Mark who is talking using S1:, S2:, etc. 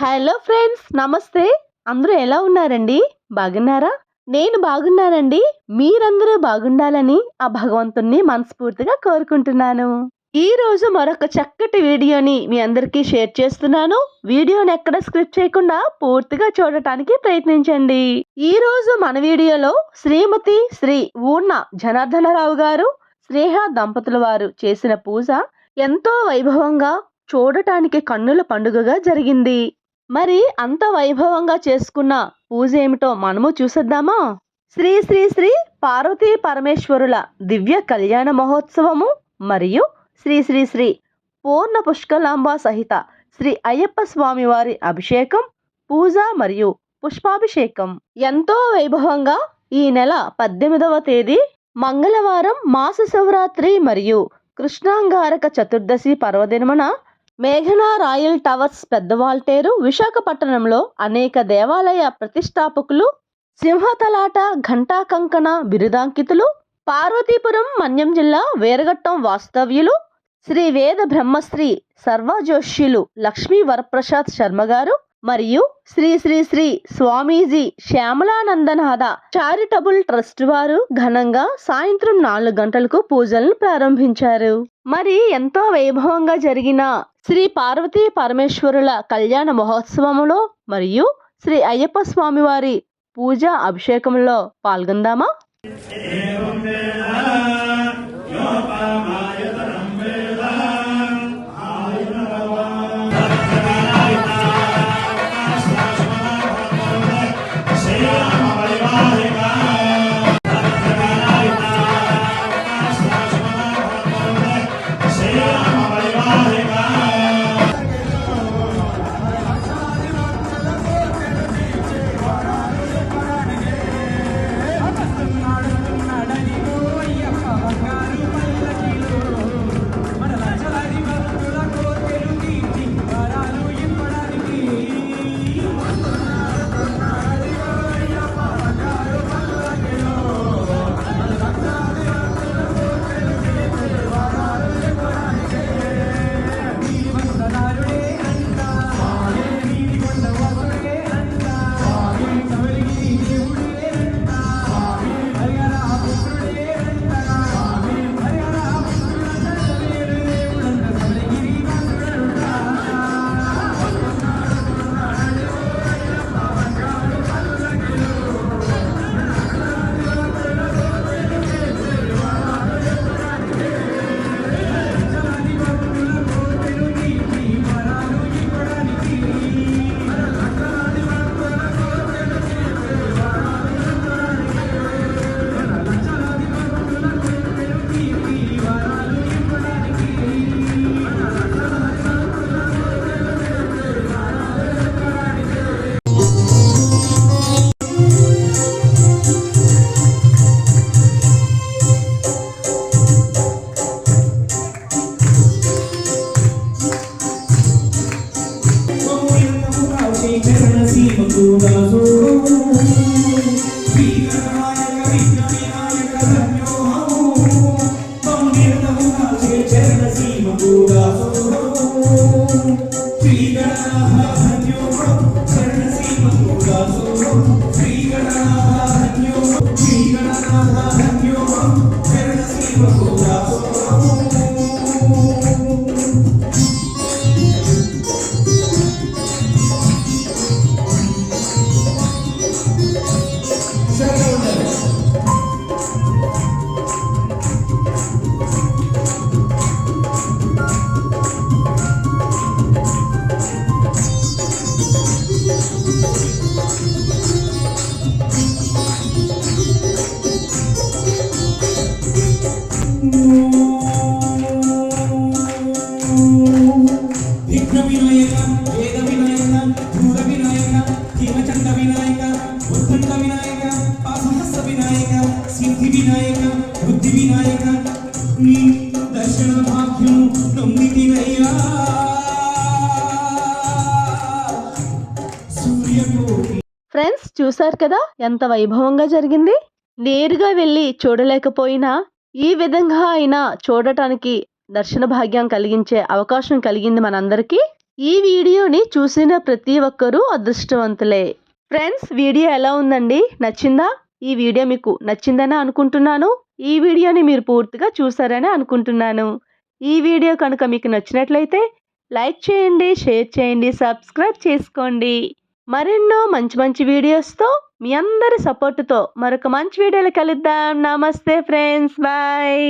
S1: Hello friends నమస్తే. అందరూ ఎలా ఉన్నారండి? బాగున్నారా? నేను బాగున్నానండి. మీరందరూ బాగుండాలని ఆ భగవంతుణ్ణి మనస్ఫూర్తిగా కోరుకుంటున్నాను. ఈ రోజు మరొక చక్కటి వీడియోని మీ అందరికీ షేర్ చేస్తున్నాను. వీడియోని ఎక్కడ స్క్రిప్ట్ చేయకుండా పూర్తిగా చూడటానికి ప్రయత్నించండి. ఈ రోజు మన వీడియోలో శ్రీమతి శ్రీ ఊర్ణ జనార్దనరావు గారు స్నేహ దంపతుల వారు చేసిన పూజ ఎంతో వైభవంగా చూడటానికి కన్నుల పండుగగా జరిగింది. మరి అంత వైభవంగా చేసుకున్న పూజ ఏమిటో మనము చూసేద్దామా? శ్రీ శ్రీ శ్రీ పార్వతీ పరమేశ్వరుల దివ్య కళ్యాణ మహోత్సవము మరియు శ్రీ శ్రీ శ్రీ పూర్ణ పుష్కలాంబ సహిత శ్రీ అయ్యప్ప స్వామి వారి అభిషేకం పూజ మరియు పుష్పాభిషేకం. ఎంతో వైభవంగా ఈ నెల పద్దెనిమిదవ తేదీ మంగళవారం మాస శివరాత్రి మరియు కృష్ణాంగారక చతుర్దశి పర్వదినమున మేఘనా రాయల్ టవర్స్ పెద్దవాల్టేరు విశాఖపట్నంలో అనేక దేవాలయ ప్రతిష్టాపకులు సింహతలాట ఘంటా కంకణ బిరుదాంకితులు పార్వతీపురం మన్యం జిల్లా వేరగట్టం వాస్తవ్యులు శ్రీ వేద బ్రహ్మశ్రీ సర్వజోష్యులు లక్ష్మీ వరప్రసాద్ శర్మ గారు మరియు శ్రీ శ్రీ శ్రీ స్వామీజీ శ్యామలానందనాథ చారిటబుల్ ట్రస్ట్ వారు ఘనంగా సాయంత్రం నాలుగు గంటలకు పూజలను ప్రారంభించారు. మరి ఎంతో వైభవంగా జరిగిన శ్రీ పార్వతీ పరమేశ్వరుల కళ్యాణ మహోత్సవములో మరియు శ్రీ అయ్యప్ప స్వామి వారి పూజ అభిషేకంలో పాల్గొందామా? Buddha. చూశారు కదా ఎంత వైభవంగా జరిగింది. నేరుగా వెళ్ళి చూడలేకపోయినా ఈ విధంగా అయినా చూడటానికి దర్శన భాగ్యం కలిగించే అవకాశం కలిగింది మనందరికీ. ఈ వీడియోని చూసిన ప్రతి ఒక్కరూ అదృష్టవంతులే. ఫ్రెండ్స్ వీడియో ఎలా ఉందండి? నచ్చిందా? ఈ వీడియో మీకు నచ్చిందని అనుకుంటున్నాను. ఈ వీడియోని మీరు పూర్తిగా చూసారని అనుకుంటున్నాను. ఈ వీడియో కనుక మీకు నచ్చినట్లయితే లైక్ చేయండి షేర్ చేయండి సబ్స్క్రైబ్ చేసుకోండి. మరెన్నో మంచి మంచి వీడియోస్తో మీ అందరి సపోర్టుతో మరొక మంచి వీడియోలు కలుద్దాం. నమస్తే ఫ్రెండ్స్. బాయ్.